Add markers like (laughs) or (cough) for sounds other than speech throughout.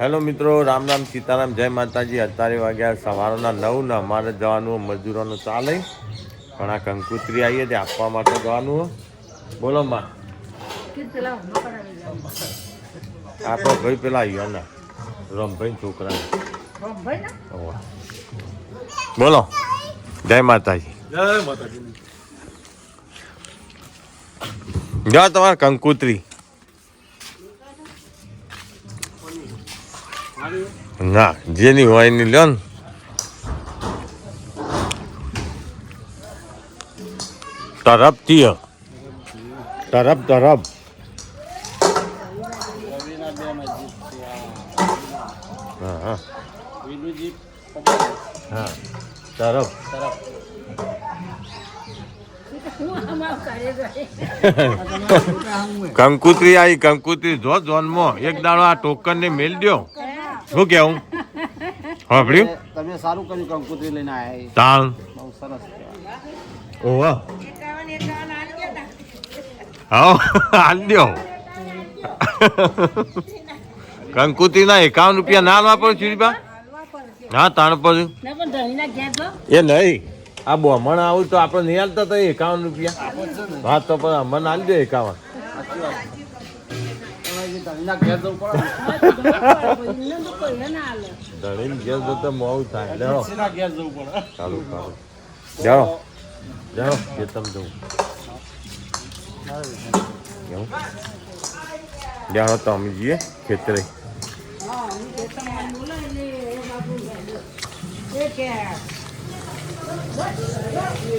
Hello મિત્રો રામ રામ સીતારામ જય માતાજી. અત્યારે વાગ્યા સવારના નવ ને અમારે જવાનું મજૂરોનું ચાલે. પણ આ કંકુત્રી આવીએ તે આપવા માટે જવાનું. બોલો માં. આપણો ભાઈ પેલા આવ્યો ને રમભાઈ છોકરા. બોલો. જય માતાજી. જય માતાજી. જો તમારે કંકુત્રી. ના જેની હોય એની લ્યો ને તરફ તીય તરફ તરફ હા તરફ કંકુત્રી આવી કંકુત્રી જો જોનમાં એક દાડો આ ટોકન ને મેલ દ્યો. શું કેવું સાંભળ્યું તમે સારું કર્યું કંકુતરી લઈને આયા તાણ. બહુ સરસ ઓવા હા હાલ ના એકાવન રૂપિયા ના વાપરો ચીડીબા હા તાણ પર એ નહીં. આ બોમણ આવું તો આપણે નહીં હાલતા તો એકાવન રૂપિયા. હા તો પણ અમને હાલ દો એકાવન. ધણીના ઘેર જવું પડે ને, ધણીને ઘેર જતો મોડું થાય લેવો ડોશીના ઘેર જવું પડે ચાલુ ચાલુ જાઓ જાઓ ખેતમ જવું એવું જાઓ તો અમે જઈએ ખેતરે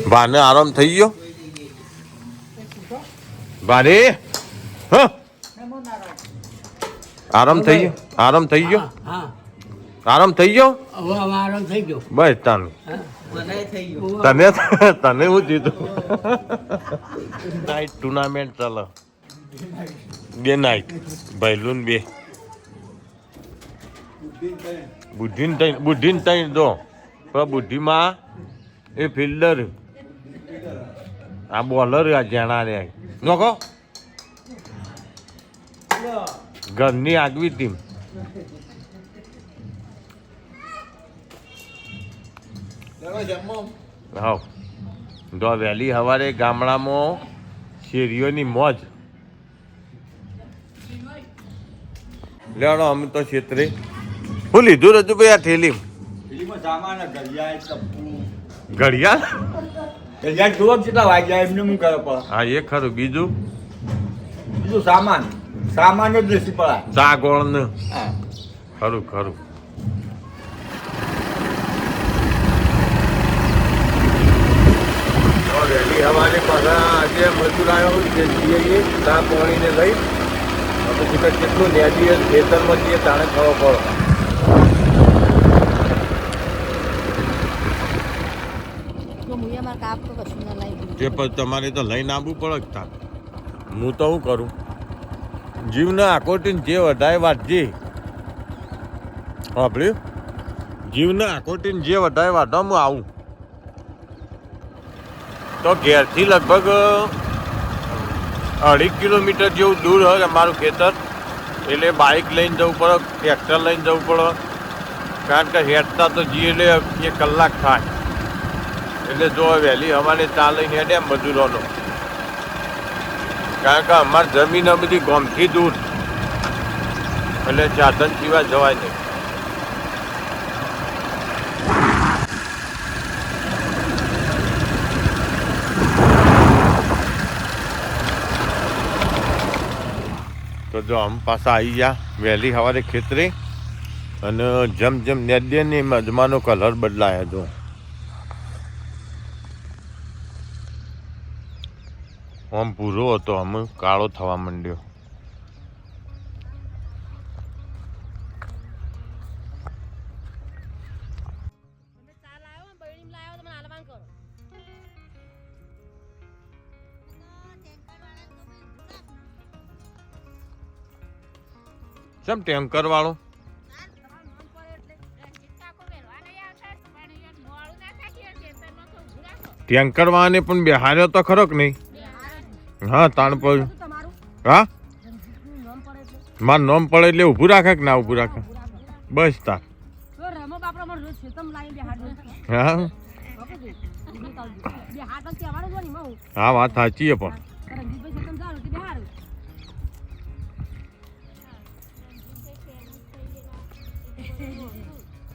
બાને આરામ થઈ ગયો બાને હ આરામ થઈ ગયો? આરામ થઈ ગયો? આરામ થઈ ગયો? આરામ થઈ ગયો. બસ તાનું મને થઈ ગયું. તને તને હું જીતું? નાઇટ ટુર્નામેન્ટ ચાલે. બે નાઇટ ભાઈલુન બે. બુદ્ધિન તઈ બુદ્ધિન તઈ દો. પણ બુદ્ધિમાં એ ફિલ્ડર આ બોલર આ જેણા રે નોકો ઘરની આગવી ટીમ હા જો વહેલી સવારે ગામડામાં શેરીઓની મોજ. લેવાનો અમે તો છેતરે. હું લીધું રજુ ભાઈ આ થેલી? ઘડિયાળ? ઘડિયાળ જુઓ કેટલા વાગ્યા? એમને હું કરો હા એ ખરું. બીજું? બીજું સામાન. સામાન જ નથી પડાય ચા ને ખરું ખરું. તો વહેલી સવારે પાછા આજે મજૂર આવ્યો જે ચા પાણીને લઈ. પછી કેટલું નેજીએ ખેતરમાં જઈએ તાણે ખબર પડે જે પછી તમારે તો લઈને આવવું પડે જ તા હું તો શું કરું? જીવને આકોટીને જે વધારે વાંચજે સાંભળ્યું જીવના આકોટીને જે વધારે વાંધો હું આવું. તો ઘેરથી લગભગ અઢી કિલોમીટર જેવું દૂર હોય અમારું ખેતર. એટલે બાઇક લઈને જવું પડે ટ્રેક્ટર લઈને જવું પડે. કારણ કે હેઠતા તો જઈએ એટલે એક કલાક થાય. એટલે જો વહેલી અમારે ચા લઈને હેડે મજૂરોનો. કારણ કે અમારી જમીન બધી ગોમથી દૂર. એટલે સાધન સિવાય જવાય નહીં. તો જો આમ પાછા આવી ગયા વહેલી સવારે ખેતરે. અને જેમ જેમ નેદે ને એમ કલર બદલાયા જો. આમ ભૂરો હતો, આમ કાળો થવા માંડ્યો. કેમ ટેન્કર વાળો? ટેન્કર વાળાને પણ બેહાર્યો તો ખરો કે નહીં? હા તાણ પડ્યું હા? મારું નોમ પડે એટલે ઊભું રાખે કે ના ઊભું રાખે? બસ તાર. તો હા? હું. વાત સાચી છે પણ.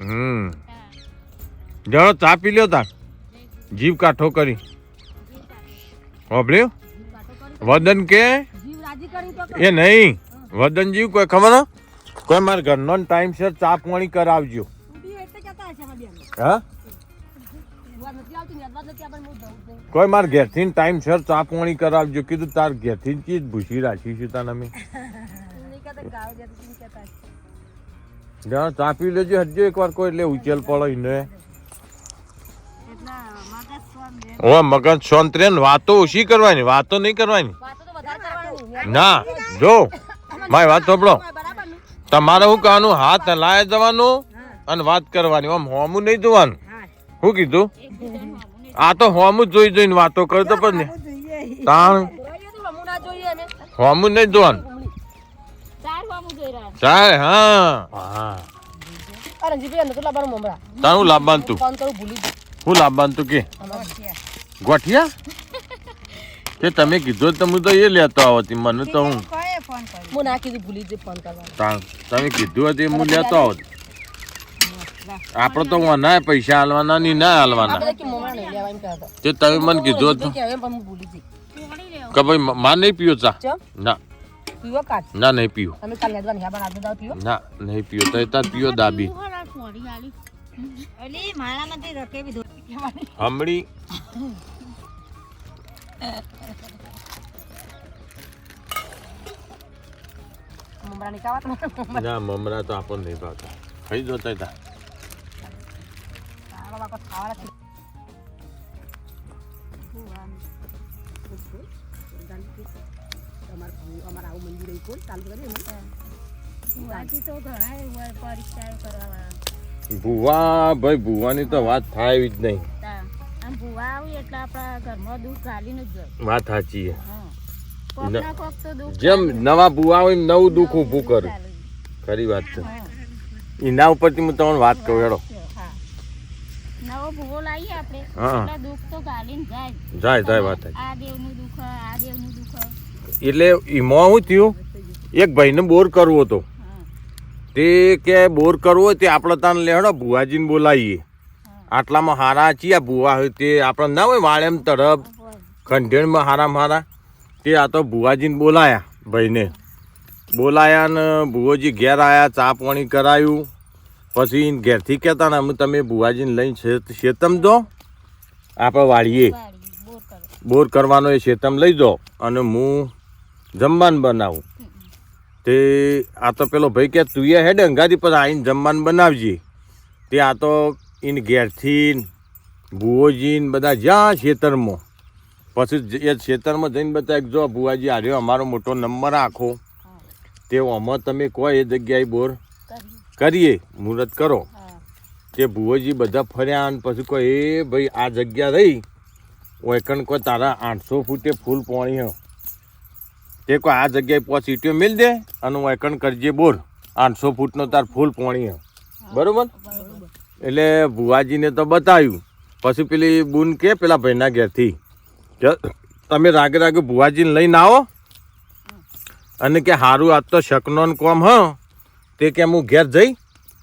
હમ. જણો ચા પી લ્યો તાર. જીવ કાઠો કરી. કરી વદન કે? એ નહીં. વદન જીવ કોઈ ખબર? કોઈ મારા ઘરનો ટાઈમ સર ચા પાણી કરાવજો. હા? ને. કોઈ મારા ઘેરથી ટાઈમસર ચા પાણી કરાવજો. કીધું તાર ઘેરથી ચીજ ભૂસી રાખીશું તાને અમે. ચા પી લેજો હજુ એકવાર કોઈ એટલે ઉચેલ પડો એટલા ઓ મગજ શાંત રે વાતો ઓછી કરવાની વાતો નહીં કરવાની. વાતો તો વધારે કરવાની. ના જો મારી વાત સાંભળો? તમારે શું કહેવાનું હાથ હલાય જવાનું અને વાત કરવાની. આમ હોમું નહીં જોવાનું. શું કીધું? આ તો હોમું જ જોઈ જોઈને વાતો કરતો પણ ને તાણ? હમું ના જોઈએ અમે. હોમું નહીં જોવાનું. ચાર હા. રણજીતભાઈ અંદર તો? ભૂલી. હું લાવવાનું તું કે? ગોઠિયા. તે તમે કીધો તો હું તો એ લેતો આવો તી મને તો હું હું ના કીધું ભૂલી જઈ ફોન કરવાનો. તમે કીધું હતું હું લેતો આવો આપણે તો ના પૈસા હાલવાના ની ના હાલવાના. તે તમે મને કીધું હતું. કે હવે પણ હું ભૂલી જઈ. કે ભાઈ માં નહીં પીવો ચા? ના. ના નહીં પીવો. ના નહીં પીવો તો તાર પીવો દાબી. હમણી. મમરા નહીં ખાવા તમારે? ના મમરા તો આપણને નહીં ભાવતા. ખાઈ જોતા તા. આવા બાપા ખાવાના છે. તમારે ભૂ- અમારે આવું મંદિર કરીએ ને? ભુવા ભાઈ ભુવાની તો વાત થાય એવી જ નહીં. આમ ભૂવા આવી એટલે આપણા ઘરમાં દુઃખ ગાલીને જ જાય વાત સાચી છે. જેમ નવા ભુવા હોય નવું દુઃખ ઊભું કરું. ખરી વાત છે. એના ઉપરથી હું તમને વાત કહું હેડો. નવો ભૂવો લાવીએ આપણે હા. એટલે દુઃખ તો ગાલીને જાય. જાય જાય વાત. આ દેવનું દુઃખ આ દેવનું દુઃખ એટલે એમાં શું થયું એક ભાઈને બોર કરવો હતો. તે કે બોર કરવો હોય તે આપણે તાન લેહડો ભુવાજીને બોલાવીએ. આટલામાં હારા ચિયા ભુવા હોય તે આપણે ના હોય વાળેમ તરફ. ખંડેણમાં હારા હારા. તે આ તો ભુવાજીને બોલાયા ભાઈને. બોલાયા ને ભુવોજી ઘેર આવ્યા ચા પાણી કરાયું. પછી ઘેરથી કહેતા ને અમે તમે ભુવાજીને લઈને શેતમ દો. આપણે વાળીએ. બોર બોર કરવાનો એ શેતમ લઈ દો અને હું જમવાનું બનાવું. તે આ તો પેલો ભાઈ કે તું હેડ અંગાથી પછી આવીને જમવાનું બનાવજે. તે આ તો એને ઘેરથી ભુઓજીને બધા જ્યાં ખેતરમાં. પછી એ ખેતરમાં જઈને બધા જો ભુવાજી આર્યો અમારો મોટો નંબર આખો. તે આમાં તમે કહો એ જગ્યાએ બોર કરીએ, મુહૂર્ત કરો. તે ભુવોજી બધા ફર્યા અને પછી કહો, એ ભાઈ, આ જગ્યા રહી. ઓયકણ કોઈ તારા આઠસો ફૂટે ફૂલ પાણી તે કોઈ આ જગ્યાએ પોચ ઈટીઓ મિલ દે અને ઓયકણ કરજે બોર. આઠસો ફૂટનો તાર ફૂલ પોણી બરોબર? એટલે ભુવાજીને તો બતાવ્યું પછી પેલી બુન કે પેલા ભાઈના ઘેરથી તમે રાગે રાગે ભુવાજીને લઈને આવો. અને કે સારું આજ તો શકનો ને કોમ હ. તે કે હું ઘેર જઈ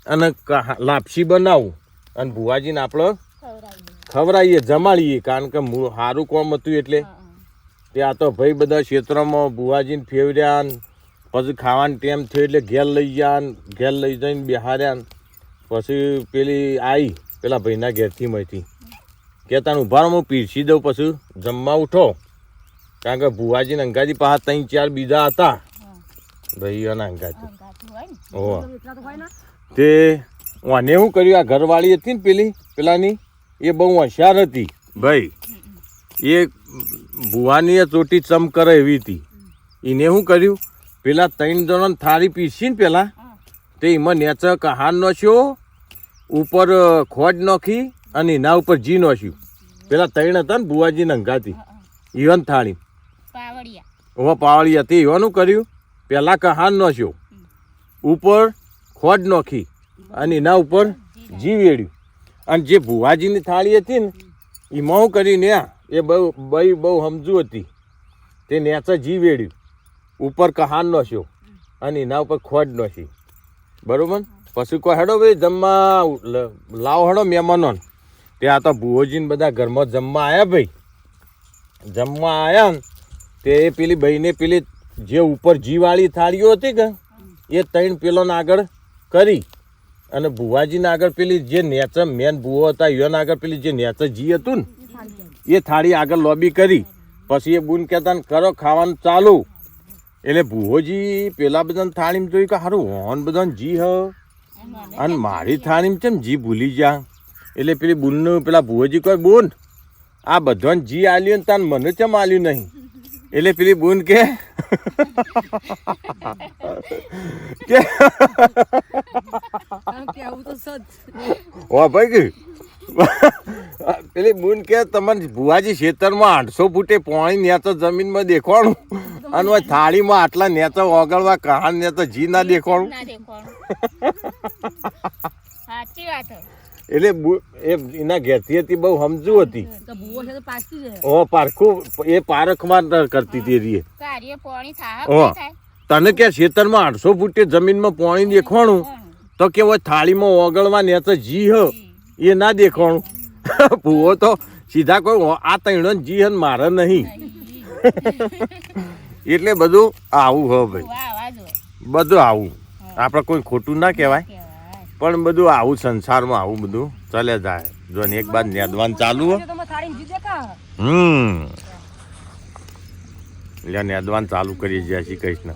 અને લાપસી બનાવું. અને ભુવાજીને આપણે ખવડાવી ખવડાવીએ, જમાડીએ. કારણ કે સારું કોમ હતું એટલે. તે આ તો ભાઈ બધા ક્ષેત્રમાં ભુવાજીને ફેવર્યા પછી ખાવાનું ટાઈમ થયો એટલે ઘેર લઈ ગયા ઘેર લઈ જઈને બિહાર્યા પછી પેલી આવી પેલા ભાઈના ઘેરથી મળી કહેતા ને હું પીરસી દઉં પછી જમવા ઉઠો. કારણ કે ભુવાજીને અંગાજી પાસે ત્રણ ચાર બીજા હતા. ભાઈ અને અંગાજી. તો વાને શું કર્યું? આ ઘરવાળી હતી ને પેલી પેલાની? એ બહુ હોશિયાર હતી. ભાઈ એ ભુવાની ચોટી ચમ કરે એવી હતી. એને શું કર્યું? પેલા ત્રણ જણ થાળી પીસી ને પેલા. તે એમાં નેચ કહાર નોશ્યો ઉપર ખોજ નોખી અને એના ઉપર જી નોશ્યું પેલા ત્રણ હતા ને ભુવાજી નંગાતી. ઈવન થાળી. ઓવા પાવળી હતી એવાનું કર્યું? પેલા કહાર નોશ્યો ઉપર ખોજ નોખી અને એના ઉપર જી વેડ્યું. અને જે ભુવાજીની થાળી હતી ને એમાં હું કરીને આ. એ બહુ બઈ બહુ સમજુ હતી. તે નેચા જી વેડ્યું ઉપર કહાન નોશ્યો અને એના ઉપર ખોટ નોશી બરોબર? પછી કોઈ હેડો ભાઈ જમવા લાવો હેડો મહેમાનો. તે આ તો ભુવોજીને બધા ઘરમાં જમવા આવ્યા ભાઈ. જમવા આવ્યા ને તે પેલી ભાઈને પેલી જે ઉપર જીવાળી થાળીઓ હતી કે, એ ત્રણ પેલોને આગળ કરી. અને ભુવાજીને આગળ પેલી જે નેચર મેન ભૂવો હતા, એને આગળ પેલી જે નેચર જી હતું ને એ થાળી આગળ લોબી કરી. પછી એ બુન કહેતા કરો ખાવાનું ચાલુ. એટલે ભૂહોજી પેલા બધાને થાળીમાં જોયું કે સારું હોન બધાને જી હ. અને મારી થાળીમાં કેમ જી ભૂલી જા એટલે પેલી બુનનું પેલા ભુવોજી કહે બુન આ બધાને જી આલ્યું ને તાન મને ચમ આલ્યું નહીં? એટલે પેલી બુન કે કે ઓ ભાઈ કે પેલી બુન કે તમને ભુવાજી ખેતરમાં આઠસો ફૂટે પાણી નેતો જમીનમાં દેખવાનું અને થાળીમાં આટલા નેતો ઓગળવા કહાણ નેતો જી ના દેખવાનું એટલે એ એના ઘેરથી હતી બહુ સમજુ હતી. ઓ પારખું એ પારખમાં કરતી હતી રીએ. તને કે ખેતરમાં આઠસો ફૂટે જમીનમાં પાણી દેખવાનું તો કે થાળીમાં ઓગળવા નેતો જી હ. એ ના દેખાણું. (laughs) ભૂવો તો સીધા કોઈ આ તૈણો જ હન મારે નહીં. (laughs) એટલે બધું આવું હો ભાઈ. બધું આવું. આપણે કોઈ ખોટું ના કહેવાય. પણ બધું આવું સંસારમાં આવું બધું ચાલે જાય. જો ને એક બાદ નેદવાન ચાલુ હમ. એટલે નેદવાન ચાલુ કરી જ્યાં શ્રી કૃષ્ણ.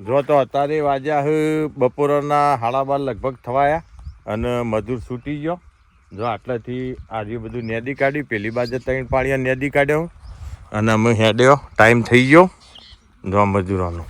જો તો અત્યારે વાજ્યા હ બપોરના હાડા બાર લગભગ થવાયા. અને મજૂર છૂટી ગયો. જો આટલાથી આજે બધું નેદી કાઢી, પેલી બાજુ ત્રણ પાળિયા નેદી કાઢ્યો અને અમે હેડ્યો, ટાઈમ થઈ ગયો. જો મજૂરોનો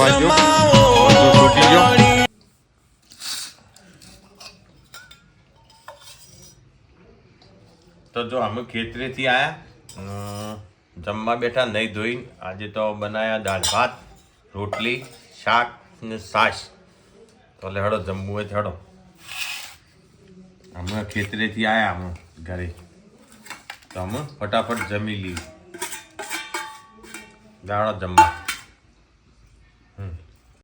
જસમા ઓઢણી તો જો અમે ખેતરેથી આવ્યા જમવા બેઠા નહીં ધોઈને. આજે તો બનાવ્યા દાળ ભાત, રોટલી, શાક ને છાશ. તો એટલે હળો, જમવું હોય હળો. અમે ખેતરેથી આવ્યા અમે ઘરે. તો અમે ફટાફટ જમી લીધું. દાડો જમવા.